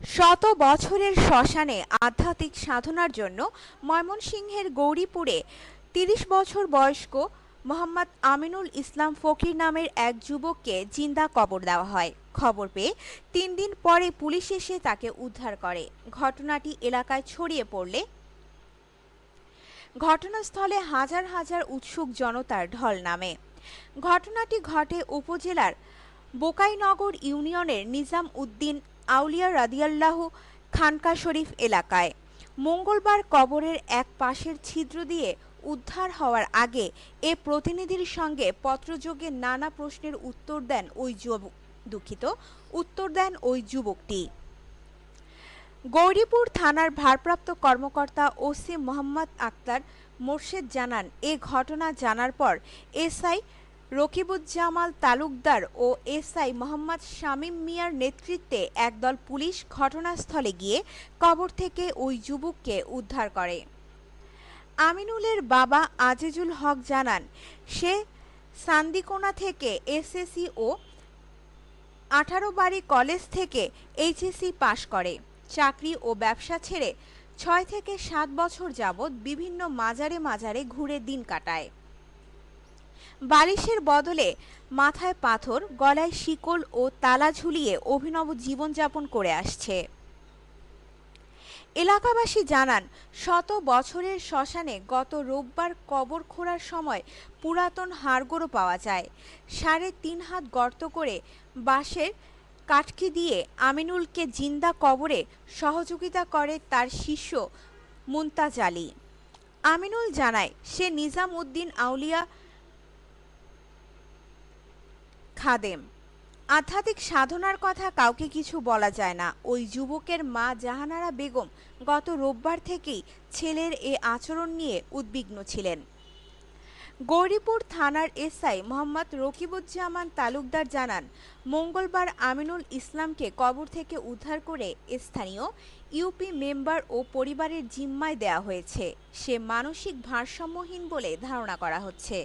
শত বছরের শ্মশানে আধ্যাত্মিক সাধনার জন্য ময়মনসিংহের গৌরীপুরে তিরিশ বছর বয়স্ক মোহাম্মদ আমিনুল ইসলাম ফকির নামের এক যুবককে জিন্দা কবর দেওয়া হয়। খবর পেয়ে তিন দিন পরে পুলিশ এসে তাকে উদ্ধার করে। ঘটনাটি এলাকায় ছড়িয়ে পড়লে ঘটনাস্থলে হাজার হাজার উৎসুক জনতার ঢল নামে। ঘটনাটি ঘটে উপজেলার বোকাইনগর ইউনিয়নের নিজাম উদ্দিন আউলিয়া রাদিয়াল্লাহ খানকা শরীফ এলাকায়। মঙ্গলবার কবরের এক পাশের ছিদ্র দিয়ে উদ্ধার হওয়ার আগে এ প্রতিনিধির সঙ্গে পত্রযোগে নানা প্রশ্নের উত্তর দেন ওই যুবক দুঃখিত, উত্তর দেন ওই যুবকটি। গৌরীপুর থানার ভারপ্রাপ্ত কর্মকর্তা ওসি মোহাম্মদ আক্তার মোর্শেদ জানান, এ ঘটনা জানার পর এসআই রকিবুজ্জামাল তালুকদার ও এসআই মোহাম্মদ শামীম মিয়ার নেতৃত্বে একদল পুলিশ ঘটনাস্থলে গিয়ে কবর থেকে ওই যুবককে উদ্ধার করে। আমিনুলের বাবা আজিজুল হক জানান, সে সান্দিকোনা থেকে এসএসসি ও আঠারো বাড়ি কলেজ থেকে এইচএসসি পাশ করে। চাকরি ও ব্যবসা ছেড়ে ছয় থেকে সাত বছর যাবৎ বিভিন্ন মাজারে মাজারে ঘুরে দিন কাটায়। বালিশের বদলে মাথায় পাথর, গলায় শিকল ও তালা ঝুলিয়ে অভিনব জীবনযাপন করে আসছে। এলাকাবাসী জানান, শত বছরের শ্মশানে গত রোববার কবর খোঁড়ার সময় পুরাতন হাড়গোড়ো পাওয়া যায়। সাড়ে তিন হাত গর্ত করে বাঁশের কাটকি দিয়ে আমিনুলকে জিন্দা কবরে সহযোগিতা করে তার শিষ্য মুনতাজ আলী। আমিনুল জানায়, সে নিজাম উদ্দিন আউলিয়া খাদেম। আধ্যাত্মিক সাধনার কথা কাউকে কিছু বলা যায় না। ওই যুবকের মা জাহানারা বেগম গত রোববার থেকেই ছেলের এ আচরণ নিয়ে উদ্বিগ্ন ছিলেন। গৌরীপুর থানার এসআই মোহাম্মদ রকিবুজ্জামান তালুকদার জানান, মঙ্গলবার আমিনুল ইসলামকে কবর থেকে উদ্ধার করে স্থানীয় ইউপি মেম্বার ও পরিবারের জিম্মায় দেয়া হয়েছে। সে মানসিক ভারসাম্যহীন বলে ধারণা করা হচ্ছে।